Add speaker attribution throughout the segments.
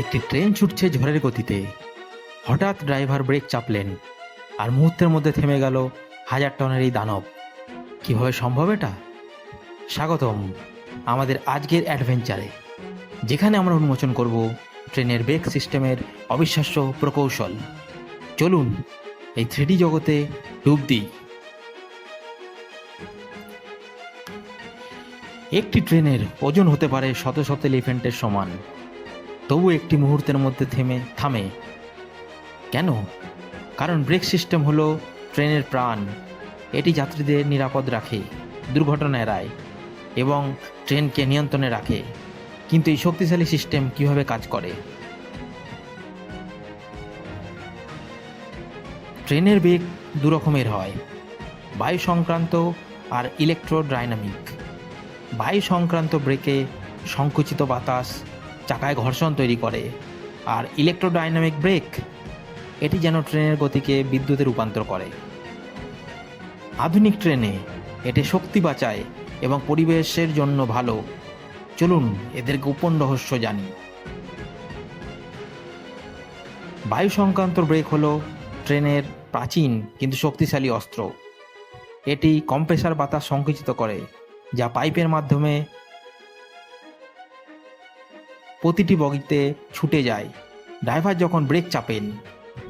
Speaker 1: একটি ট্রেন ছুটছে ঝড়ের গতিতে। হঠাৎ ড্রাইভার ব্রেক চাপলেন আর মুহূর্তের মধ্যে থেমে গেল হাজার টনের এই দানব। কীভাবে সম্ভব এটা? স্বাগতম আমাদের আজকের অ্যাডভেঞ্চারে, যেখানে আমরা উন্মোচন করব ট্রেনের ব্রেক সিস্টেমের অবিশ্বাস্য প্রকৌশল। চলুন, এই থ্রিডি জগতে ডুব দিই। একটি ট্রেনের ওজন হতে পারে শত শত এলিফেন্টের সমান। তবু একটি মুহূর্তের মধ্যে থেমে, থামে। কেন? কারণ ব্রেক সিস্টেম হলো ট্রেনের প্রাণ। এটি যাত্রীদের নিরাপদ রাখে, দুর্ঘটনা এড়ায়, এবং ট্রেনকে নিয়ন্ত্রণে রাখে। কিন্তু এই শক্তিশালী সিস্টেম কীভাবে কাজ করে? ট্রেনের বেগ দু রকমের হয়। বায়ু সংক্রান্ত আর ইলেকট্রোডাইনামিক বায়ু সংক্রান্ত ব্রেকে সংকুচিত বাতাস চাকায় ঘর্ষণ তৈরি করে। আর ইলেকট্রোডাইনামিক ব্রেক এটি যেন ট্রেনের গতিকে বিদ্যুতে রূপান্তর করে। আধুনিক ট্রেনে এটি শক্তি বাঁচায় এবং পরিবেশের জন্য ভালো। চলুন এদের গোপন রহস্য জানি। বায়ু সংক্রান্ত ব্রেক হলো ট্রেনের প্রাচীন কিন্তু শক্তিশালী অস্ত্র। এটি কম্প্রেসার বাতাস সংকুচিত করে, যা পাইপের মাধ্যমে প্রতিটি বগিতে ছুটে যায়। ড্রাইভার যখন ব্রেক চাপেন,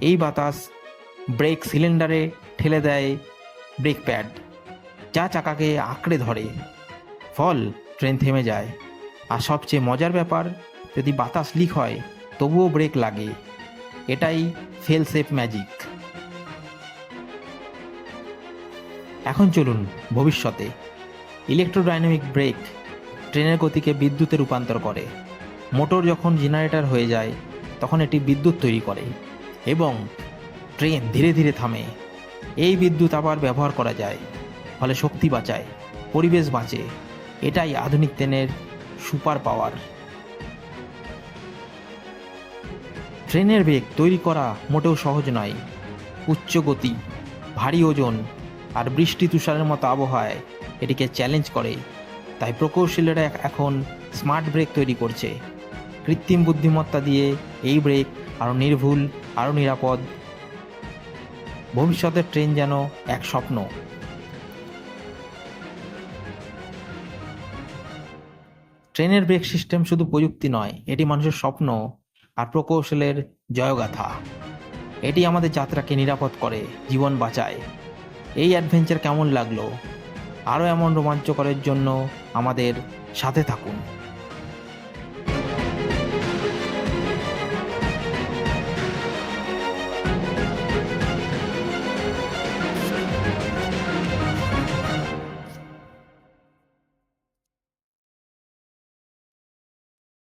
Speaker 1: এই বাতাস ব্রেক সিলিন্ডারে ঠেলে দেয় ব্রেক প্যাড, যা চাকাকে আঁকড়ে ধরে। ফল ট্রেন থেমে যায়। আর সবচেয়ে মজার ব্যাপার, যদি বাতাস লিক হয়, তবুও ব্রেক লাগে। এটাই ফেল সেফ ম্যাজিক। এখন চলুন ভবিষ্যতে। ইলেকট্রোডাইনামিক ব্রেক ট্রেনের গতিকে বিদ্যুতে রূপান্তর করে। মোটর যখন জেনারেটর হয়ে যায়, তখন এটি বিদ্যুৎ তৈরি করে এবং ট্রেন ধীরে ধীরে থামে। এই বিদ্যুৎ আবার ব্যবহার করা যায়, ফলে শক্তি বাঁচায়, পরিবেশ বাঁচে। এটাই আধুনিক ট্রেনের সুপার পাওয়ার। ট্রেনের বেগ তৈরি করা মোটেও সহজ নয়। উচ্চ গতি, ভারী ওজন আর বৃষ্টি তুষারের মতো আবহাওয়ায় এটিকে চ্যালেঞ্জ করে। তাই প্রকৌশলীরা এখন স্মার্ট ব্রেক তৈরি করছে। কৃত্রিম বুদ্ধিমত্তা দিয়ে এই ব্রেক আরও নির্ভুল আরও নিরাপদ। ভবিষ্যতের ট্রেন যেন এক স্বপ্ন। ট্রেনের ব্রেক সিস্টেম শুধু প্রযুক্তি নয়, এটি মানুষের স্বপ্ন আর প্রকৌশলের জয়গাথা। এটি আমাদের যাত্রাকে নিরাপদ করে, জীবন বাঁচায়। এই অ্যাডভেঞ্চার কেমন লাগল? আরও এমন রোমাঞ্চকরের জন্য আমাদের সাথে থাকুন।